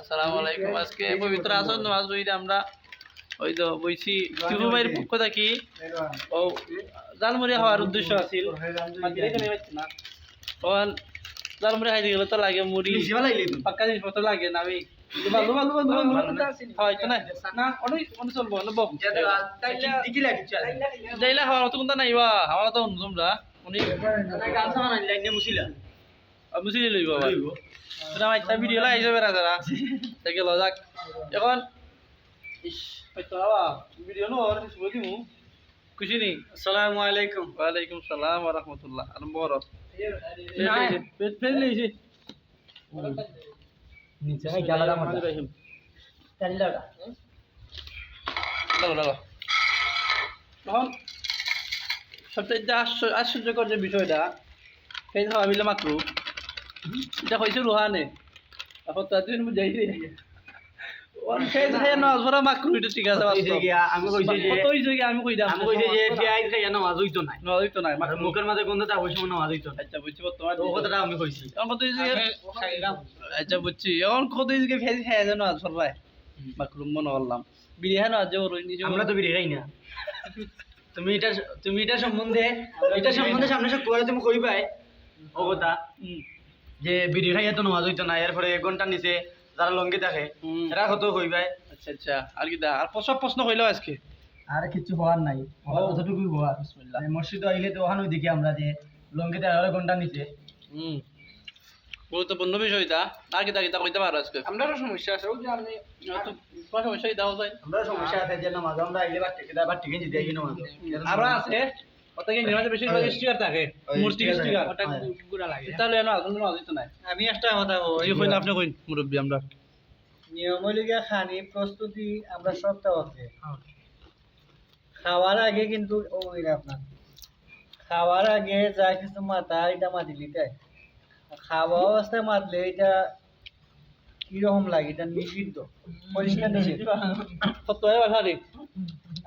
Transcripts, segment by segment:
আসসালামু আলাইকুম। আজকে পবিত্র নামাজ বইতে আমরা। ওই তো বইছি টিপু ভাইয়ের পক্ষ থাকি। ও জালমুড়ি খাওয়ার উদ্দেশ্য আছিল। মাঝে এখানে পাচ্ছি না। তখন জালমুড়ি খাইতে গেলে তো লাগে মুড়ি পাক্কা জিনিসপত্র লাগে না আমি আমার তো মুসিলি লইব আবার। তোরা মাইতা ভিডিও লাই যাবে রাজারা তাকে লজাক এখন? ইস ভিডিও নো আর খুশি নি আসসালামু আলাইকুম। ওয়ালাইকুম সালাম ওয়া রাহমাতুল্লাহ। আরম্ভ করো পেট পেট লইছি নিচে আই সবচেয়ে আশ্চর্যকর যে বিষয়টা সেই খাওয়া মিলে মাত্র। এটা হয়েছে রোহানে এখন তার জন্য বুঝাইছি সেই খাই নামাজ পড়া মাকরু এটা ঠিক আছে বাস্তব। আমি কইছি যে কত হইছে কি আমি কই দাম। আমি কইছি যে পেঁয়াজ খাইয়া নামাজ হইতো নাই। নামাজ হইতো নাই আর মাকরু মুখের মাঝে গন্ধ তা ওই সময় নামাজ হইতো না আচ্ছা বুঝছি বর্তমান ও কথাটা আমি কইছি এখন কত হইছে কি? আচ্ছা বুঝছি এখন কত হইছে কি ফেজ খাই জানো আজ সবাই মাকরু মনে করলাম বিরিয়ানি আজ ওর নিজে আমরা তো বিড়ি খাই না। তুমি এটা তুমি এটা সম্বন্ধে এটা সম্বন্ধে সামনে সব করে তুমি কইবাই ও কথা যে বিড়ি খাইয়া তো নামাজ হইতো না এরপরে এক ঘণ্টা নিচে যারা লঙ্গি থাকে এরা কত কইবাই আচ্ছা আচ্ছা আর কি দা আর সব প্রশ্ন কইলো আজকে? আর কিছু হওয়ার নাই অতটুকুই হওয়ার। বিসমিল্লাহ। মসজিদ আইলে তো ওখানে দেখি আমরা যে লঙ্গিতে আড়াই ঘণ্টা নিচে। হুম। গুরুত্বপূর্ণ বিষয়টা আর কি তা কিতা কইতে পারো আজকে? আমারও সমস্যা আছে ওই যে আমি সমস্যা দাও যায় আমরা সমস্যা আছে যে নামাজ আমরা আইলে বা টিকে দেয় বা টিকে দিতে নামাজ? আরও আছে? আমি একটা কথা আপনি কইন মুরব্বি আমরা। নিয়মলিকা খানি প্রস্তুতি আমরা সপ্তাহ আছে। খাওয়ার আগে কিন্তু ওই আপনার খাওয়ার আগে যা কিছু মাথা এটা মাতি দিতে খাওয়া অবস্থায় মাতলে এটা কীরকম লাগে? এটা নিষিদ্ধ পরিষ্কার নিষিদ্ধ।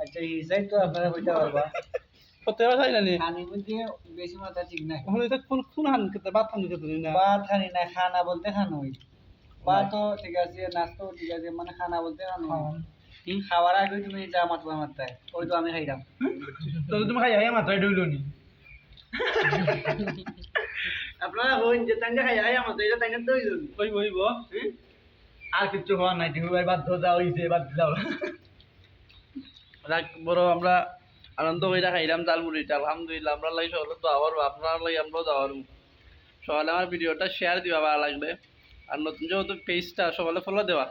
আচ্ছা তো আপনারা হইতে পারবা। সত্যি কথা না নি। খানির মধ্যে বেশি মাথা ঠিক নাই। এটা কোন কোন হান করতে বাত হান করতে না। ভাত খানি না খানা বলতে খানো হই ভাতও ঠিক আছে নাস্তাও ঠিক আছে মানে খানা বলতে খানো হই। হুম। খাওয়ার আগে তুমি যা মাতবা মাত্রায় ওই তো আমি খাইলাম। তো তুমি খাই আয় মাত্রায় ডইল নি। আপনারা হইন যে তাইনে খাই আয় এটা কই বইব আর কিছু হওয়ার নাই ভাই বাধ্য যা হইছে বাদ দাও রাখ বড় আমরা আনন্দ কইরা খাইলাম জালমুড়িটা আলহামদুলিল্লাহ, আমরা লাগি সকলে তো আবার আপনার লাগি আমরাও যাওয়ার। সকালে আমার ভিডিওটা শেয়ার দিবা ভালো লাগলে, আর নতুন যেহেতু পেজটা সকালে ফলো দেওয়া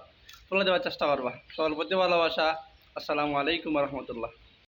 ফলো দেওয়ার চেষ্টা করবা। সকল প্রতি ভালোবাসা, আসসালামু আলাইকুম রহমতুল্লাহ।